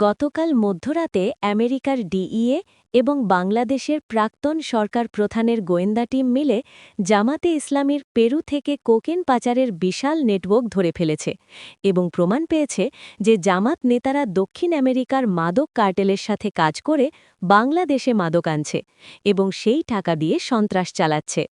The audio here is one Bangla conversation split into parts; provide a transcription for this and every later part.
গতকাল মধ্যরাতে আমেরিকার ডিইএ এবং বাংলাদেশের প্রাক্তন সরকার প্রধানের গোয়েন্দা টিম মিলে জামাতে ইসলামীর পেরু থেকে কোকেন পাচারের বিশাল নেটওয়ার্ক ধরে ফেলেছে এবং প্রমাণ পেয়েছে যে জামাত নেতারা দক্ষিণ আমেরিকার মাদক কার্টেলের সাথে কাজ করে বাংলাদেশে মাদক আনছে এবং সেই টাকা দিয়ে সন্ত্রাস চালাচ্ছে।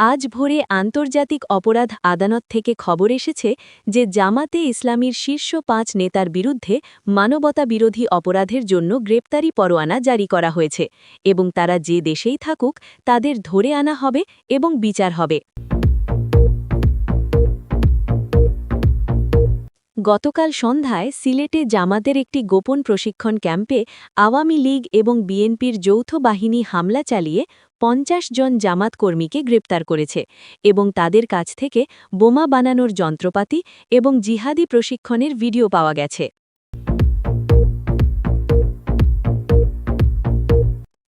আজ ভোরে আন্তর্জাতিক অপরাধ আদালত থেকে খবর এসেছে যে জামাতে ইসলামীর শীর্ষ পাঁচ নেতার বিরুদ্ধে মানবতা বিরোধী অপরাধের জন্য গ্রেপ্তারি পরোয়ানা জারি করা হয়েছে এবং তারা যে দেশেই থাকুক, তাদের ধরে আনা হবে এবং বিচার হবে। গতকাল সন্ধ্যায় সিলেটে জামাতের একটি গোপন প্রশিক্ষণ ক্যাম্পে আওয়ামী লীগ এবং বিএনপির যৌথ বাহিনী হামলা চালিয়ে পঞ্চাশ জন জামাত কর্মীকে গ্রেপ্তার করেছে এবং তাদের কাছ থেকে বোমা বানানোর যন্ত্রপাতি এবং জিহাদি প্রশিক্ষণের ভিডিও পাওয়া গেছে।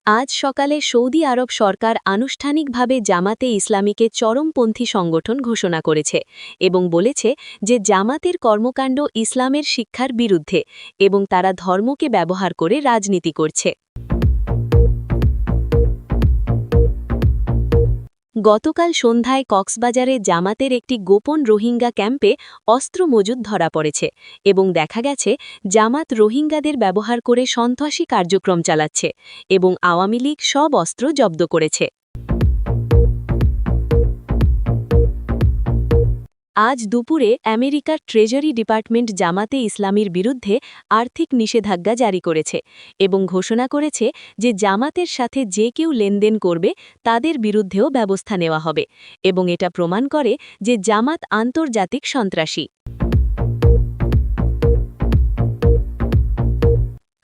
আজ সকালে সৌদি আরব সরকার আনুষ্ঠানিকভাবে জামাতে ইসলামীকে চরমপন্থী সংগঠন ঘোষণা করেছে এবং বলেছে যে জামাতের কর্মকাণ্ড ইসলামের শিক্ষার বিরুদ্ধে এবং তারা ধর্মকে ব্যবহার করে রাজনীতি করছে। গতকাল সন্ধ্যায় কক্সবাজারে জামাতের একটি গোপন রোহিঙ্গা ক্যাম্পে অস্ত্র মজুদ ধরা পড়েছে এবং দেখা গেছে, জামাত রোহিঙ্গাদের ব্যবহার করে সন্ত্রাসী কার্যক্রম চালাচ্ছে এবং আওয়ামী লীগ সব অস্ত্র জব্দ করেছে। আজ দুপুরে আমেরিকার ট্রেজারি ডিপার্টমেন্ট জামাতে ইসলামীর বিরুদ্ধে আর্থিক নিষেধাজ্ঞা জারি করেছে এবং ঘোষণা করেছে যে জামাতের সাথে যে কেউ লেনদেন করবে, তাদের বিরুদ্ধেও ব্যবস্থা নেওয়া হবে এবং এটা প্রমাণ করে যে জামাত আন্তর্জাতিক সন্ত্রাসী।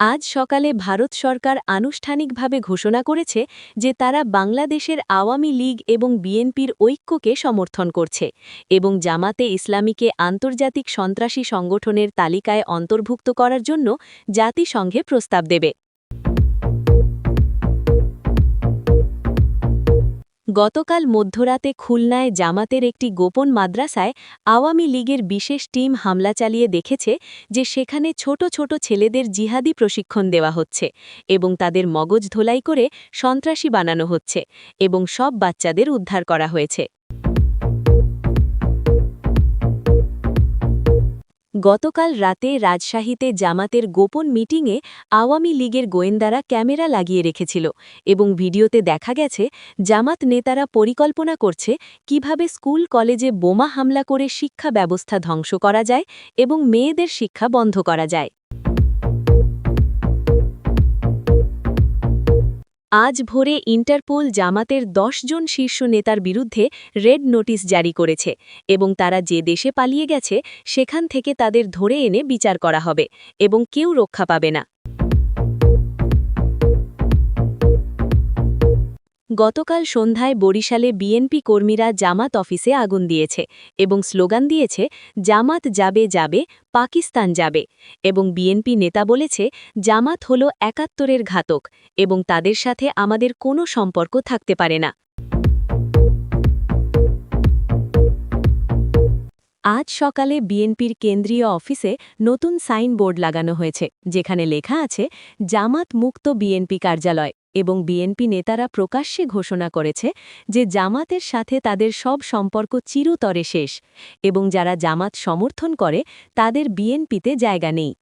আজ সকালে ভারত সরকার আনুষ্ঠানিকভাবে ঘোষণা করেছে যে তারা বাংলাদেশের আওয়ামী লীগ এবং বিএনপির ঐক্যকে সমর্থন করছে এবং জামাতে ইসলামীকে আন্তর্জাতিক সন্ত্রাসী সংগঠনের তালিকায় অন্তর্ভুক্ত করার জন্য জাতিসংঘে প্রস্তাব দেবে। গতকাল মধ্যরাতে খুলনায় জামাতের একটি গোপন মাদ্রাসায় আওয়ামী লীগের বিশেষ টিম হামলা চালিয়ে দেখেছে যে সেখানে ছোট ছোট ছেলেদের জিহাদি প্রশিক্ষণ দেওয়া হচ্ছে এবং তাদের মগজ ধোলাই করে সন্ত্রাসী বানানো হচ্ছে এবং সব বাচ্চাদের উদ্ধার করা হয়েছে। গতকাল রাতে রাজশাহীতে জামাতের গোপন মিটিংয়ে আওয়ামী লীগের গোয়েন্দারা ক্যামেরা লাগিয়ে রেখেছিল এবং ভিডিওতে দেখা গেছে, জামাত নেতারা পরিকল্পনা করছে কীভাবে স্কুল, কলেজে বোমা হামলা করে শিক্ষা ব্যবস্থা ধ্বংস করা যায় এবং মেয়েদের শিক্ষা বন্ধ করা যায়। আজ ভোরে ইন্টারপোল জামাতের জন শীর্ষ নেতার বিরুদ্ধে রেড নোটিশ জারি করেছে এবং তারা যে দেশে পালিয়ে গেছে, সেখান থেকে তাদের ধরে এনে বিচার করা হবে এবং কেউ রক্ষা পাবে না। গতকাল সন্ধ্যায় বরিশালে বিএনপি কর্মীরা জামাত অফিসে আগুন দিয়েছে এবং স্লোগান দিয়েছে, জামাত যাবে যাবে, পাকিস্তান যাবে। এবং বিএনপি নেতা বলেছে, জামাত হল একাত্তরের ঘাতক এবং তাদের সাথে আমাদের কোনো সম্পর্ক থাকতে পারে না। আজ সকালে বিএনপির কেন্দ্রীয় অফিসে নতুন সাইনবোর্ড লাগানো হয়েছে, যেখানে লেখা আছে, জামাত মুক্ত বিএনপি কার্যালয়। এবং বিএনপি নেতারা প্রকাশ্যে ঘোষণা করেছে যে জামাতের সাথে তাদের সব সম্পর্ক চিরতরে শেষ এবং যারা জামাত সমর্থন করে, তাদের বিএনপিতে জায়গা নেই।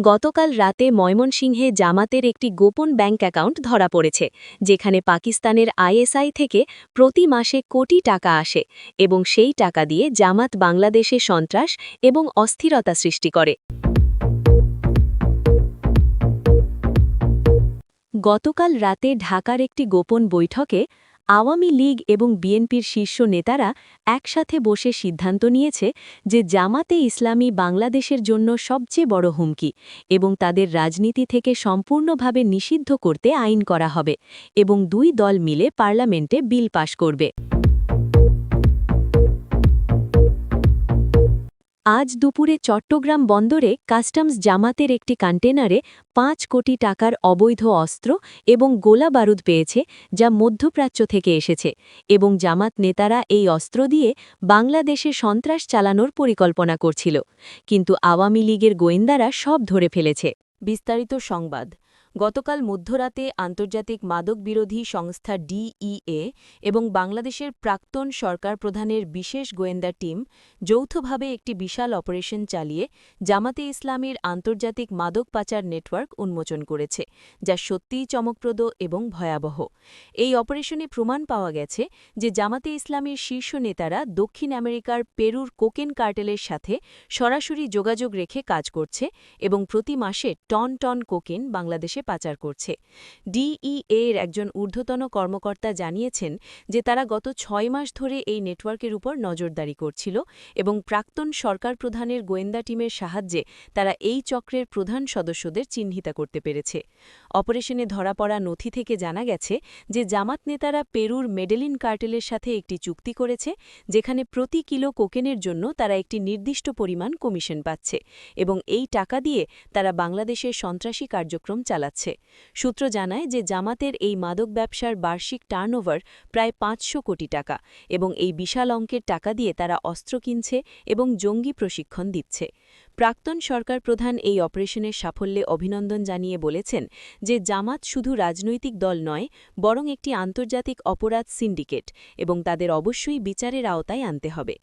গতকাল রাতে ময়মনসিংহে জামাতের একটি গোপন ব্যাংক অ্যাকাউন্ট ধরা পড়েছে, যেখানে পাকিস্তানের আইএসআই থেকে প্রতি মাসে কোটি টাকা আসে এবং সেই টাকা দিয়ে জামাত বাংলাদেশে সন্ত্রাস এবং অস্থিরতা সৃষ্টি করে। গতকাল রাতে ঢাকার একটি গোপন বৈঠকে আওয়ামী লীগ এবং বিএনপির শীর্ষ নেতারা একসাথে বসে সিদ্ধান্ত নিয়েছে যে জামাতে ইসলামী বাংলাদেশের জন্য সবচেয়ে বড় হুমকি এবং তাদের রাজনীতি থেকে সম্পূর্ণভাবে নিষিদ্ধ করতে আইন করা হবে এবং দুই দল মিলে পার্লামেন্টে বিল পাশ করবে। আজ দুপুরে চট্টগ্রাম বন্দরে কাস্টমস জামাতের একটি কন্টেনারে পাঁচ কোটি টাকার অবৈধ অস্ত্র এবং গোলা বারুদ পেয়েছে, যা মধ্যপ্রাচ্য থেকে এসেছে এবং জামাত নেতারা এই অস্ত্র দিয়ে বাংলাদেশে সন্ত্রাস চালানোর পরিকল্পনা করছিল। কিন্তু আওয়ামী লীগের গোয়েন্দারা সব ধরে ফেলেছে। বিস্তারিত সংবাদ। গতকাল মধ্যরাতে আন্তর্জাতিক মাদক বিরোধী সংস্থা ডিইএ এবং বাংলাদেশের প্রাক্তন সরকার প্রধানের বিশেষ গোয়েন্দা টিম যৌথভাবে একটি বিশাল অপারেশন চালিয়ে জামাতে ইসলামের আন্তর্জাতিক মাদক পাচার নেটওয়ার্ক উন্মোচন করেছে, যা সত্যিই চমকপ্রদ এবং ভয়াবহ। এই অপারেশনে প্রমাণ পাওয়া গেছে যে জামাতে ইসলামের শীর্ষ নেতারা দক্ষিণ আমেরিকার পেরুর কোকেন কার্টেলের সাথে সরাসরি যোগাযোগ রেখে কাজ করছে এবং প্রতি মাসে টন টন কোকেন বাংলাদেশে পাচার করছে। ডিইএ এর একজন ঊর্ধ্বতন কর্মকর্তা জানিয়েছেন যে তারা গত ছয় মাস ধরে এই নেটওয়ার্কের উপর নজরদারি করছিল এবং প্রাক্তন সরকার প্রধানের গোয়েন্দা টিমের সাহায্যে তারা এই চক্রের প্রধান সদস্যদের চিহ্নিত করতে পেরেছে। অপারেশনে ধরা পড়া নথি থেকে জানা গেছে যে জামাত নেতারা পেরুর মেডেলিন কার্টেলের সাথে একটি চুক্তি করেছে, যেখানে প্রতি কিলো কোকেনের জন্য তারা একটি নির্দিষ্ট পরিমাণ কমিশন পাচ্ছে এবং এই টাকা দিয়ে তারা বাংলাদেশের সন্ত্রাসী কার্যক্রম চালাচ্ছে। সূত্র জানায় যে জামাতের এই মাদক ব্যবসার বার্ষিক টার্নওভার প্রায় পাঁচশো কোটি টাকা এবং এই বিশাল অঙ্কের টাকা দিয়ে তারা অস্ত্র কিনছে এবং জঙ্গি প্রশিক্ষণ দিচ্ছে। প্রাক্তন সরকার প্রধান এই অপারেশনের সাফল্যে অভিনন্দন জানিয়ে বলেছেন যে জামাত শুধু রাজনৈতিক দল নয়, বরং একটি আন্তর্জাতিক অপরাধ সিন্ডিকেট এবং তাদের অবশ্যই বিচারের আওতায় আনতে হবে।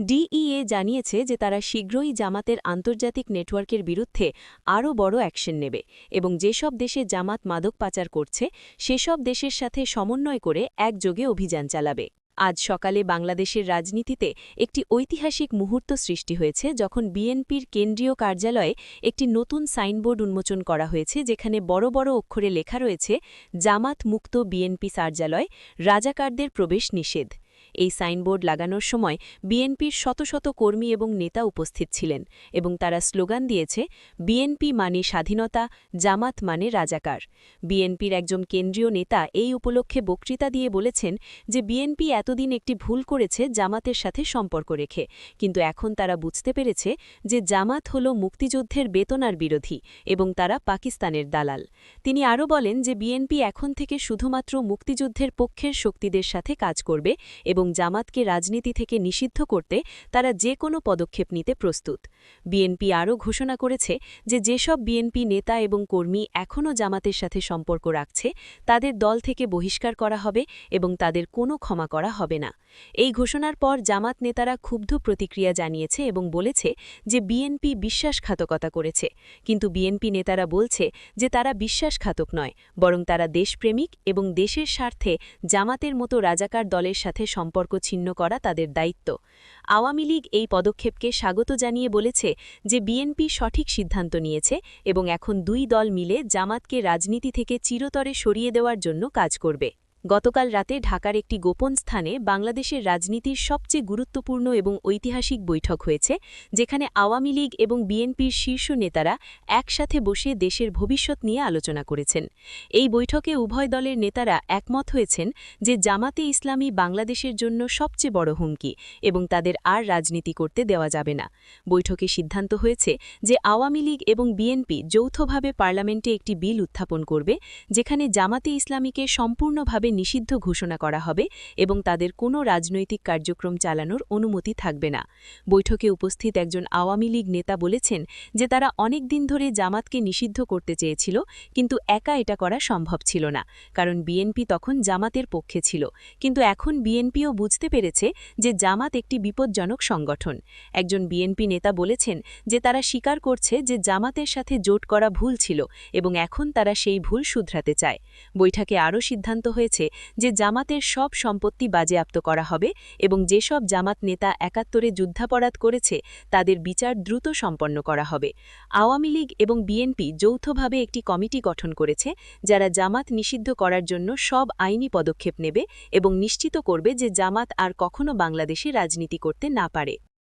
ডিইএ জানিয়েছে যে তারা শীঘ্রই জামাতের আন্তর্জাতিক নেটওয়ার্কের বিরুদ্ধে আরও বড় অ্যাকশন নেবে এবং যেসব দেশে জামাত মাদক পাচার করছে, সেসব দেশের সাথে সমন্বয় করে একযোগে অভিযান চালাবে। আজ সকালে বাংলাদেশের রাজনীতিতে একটি ঐতিহাসিক মুহূর্ত সৃষ্টি হয়েছে, যখন বিএনপির কেন্দ্রীয় কার্যালয়ে একটি নতুন সাইনবোর্ড উন্মোচন করা হয়েছে, যেখানে বড় বড় অক্ষরে লেখা রয়েছে, জামাত মুক্ত বিএনপি কার্যালয় রাজাকারদের প্রবেশ নিষেধ। এই সাইনবোর্ড লাগানোর সময় বিএনপির শত শত কর্মী এবং নেতা উপস্থিত ছিলেন এবং তারা স্লোগান দিয়েছে, বিএনপি মানে স্বাধীনতা, জামাত মানে রাজাকার। বিএনপির একজন কেন্দ্রীয় নেতা এই উপলক্ষে বক্তৃতা দিয়ে বলেছেন যে বিএনপি এতদিন একটি ভুল করেছে জামাতের সাথে সম্পর্ক রেখে, কিন্তু এখন তারা বুঝতে পেরেছে যে জামাত হল মুক্তিযুদ্ধের বেতনার বিরোধী এবং তারা পাকিস্তানের দালাল। তিনি আরও বলেন যে বিএনপি এখন থেকে শুধুমাত্র মুক্তিযুদ্ধের পক্ষের শক্তিদের সাথে কাজ করবে এবং জামাতকে রাজনীতি থেকে নিষিদ্ধ করতে তারা যে কোনো পদক্ষেপ নিতে প্রস্তুত। বিএনপি আরও ঘোষণা করেছে যে যেসব বিএনপি নেতা এবং কর্মী এখনও জামাতের সাথে সম্পর্ক রাখছে, তাদের দল থেকে বহিষ্কার করা হবে এবং তাদের কোনো ক্ষমা করা হবে না। এই ঘোষণার পর জামাত নেতারা ক্ষুব্ধ প্রতিক্রিয়া জানিয়েছে এবং বলেছে যে বিএনপি বিশ্বাসঘাতকতা করেছে। কিন্তু বিএনপি নেতারা বলছে যে তারা বিশ্বাসঘাতক নয়, বরং তারা দেশপ্রেমিক এবং দেশের স্বার্থে জামাতের মতো রাজাকার দলের সাথে সম্পর্ক ছিন্ন করা তাদের দায়িত্ব। আওয়ামী লীগ এই পদক্ষেপকে স্বাগত জানিয়ে বলেছে যে বিএনপি সঠিক সিদ্ধান্ত নিয়েছে এবং এখন দুই দল মিলে জামাতকে রাজনীতি থেকে চিরতরে সরিয়ে দেওয়ার জন্য কাজ করবে। গতকাল রাতে ঢাকার একটি গোপন স্থানে বাংলাদেশের রাজনীতির সবচেয়ে গুরুত্বপূর্ণ এবং ঐতিহাসিক বৈঠক হয়েছে, যেখানে আওয়ামী লীগ এবং বিএনপির শীর্ষ নেতারা একসাথে বসে দেশের ভবিষ্যৎ নিয়ে আলোচনা করেছেন। এই বৈঠকে উভয় দলের নেতারা একমত হয়েছেন যে জামাতে ইসলামী বাংলাদেশের জন্য সবচেয়ে বড় হুমকি এবং তাদের আর রাজনীতি করতে দেওয়া যাবে না। বৈঠকে সিদ্ধান্ত হয়েছে যে আওয়ামী লীগ এবং বিএনপি যৌথভাবে পার্লামেন্টে একটি বিল উত্থাপন করবে, যেখানে জামাতে ইসলামীকে সম্পূর্ণভাবে নিষিদ্ধ ঘোষণা করা হবে এবং তাদের কোনো রাজনৈতিক কার্যক্রম চালানোর অনুমতি থাকবে না। বৈঠকে উপস্থিত একজন আওয়ামী লীগ নেতা বলেছেন যে তারা অনেক দিন ধরে জামাতকে নিষিদ্ধ করতে চেয়েছিল, কিন্তু একা এটা করা সম্ভব ছিল না, কারণ বিএনপি তখন জামাতের পক্ষে ছিল। কিন্তু এখন বিএনপিও বুঝতে পেরেছে যে জামাত একটি বিপজ্জনক সংগঠন। একজন বিএনপি নেতা বলেছেন যে তারা স্বীকার করছে যে জামাতের সাথে জোট করা ভুল ছিল এবং এখন তারা সেই ভুল শুধরাতে চায়। বৈঠকে আরও সিদ্ধান্ত হয়েছে যে জামাতের সব সম্পত্তি বাজেয়াপ্ত করা হবে এবং যেসব জামাত নেতা একাত্তরে যুদ্ধাপরাধ করেছে, তাদের বিচার দ্রুত সম্পন্ন করা হবে। আওয়ামী লীগ এবং বিএনপি যৌথভাবে একটি কমিটি গঠন করেছে, যারা জামাত নিষিদ্ধ করার জন্য সব আইনি পদক্ষেপ নেবে এবং নিশ্চিত করবে যে জামাত আর কখনো বাংলাদেশে রাজনীতি করতে না পারে।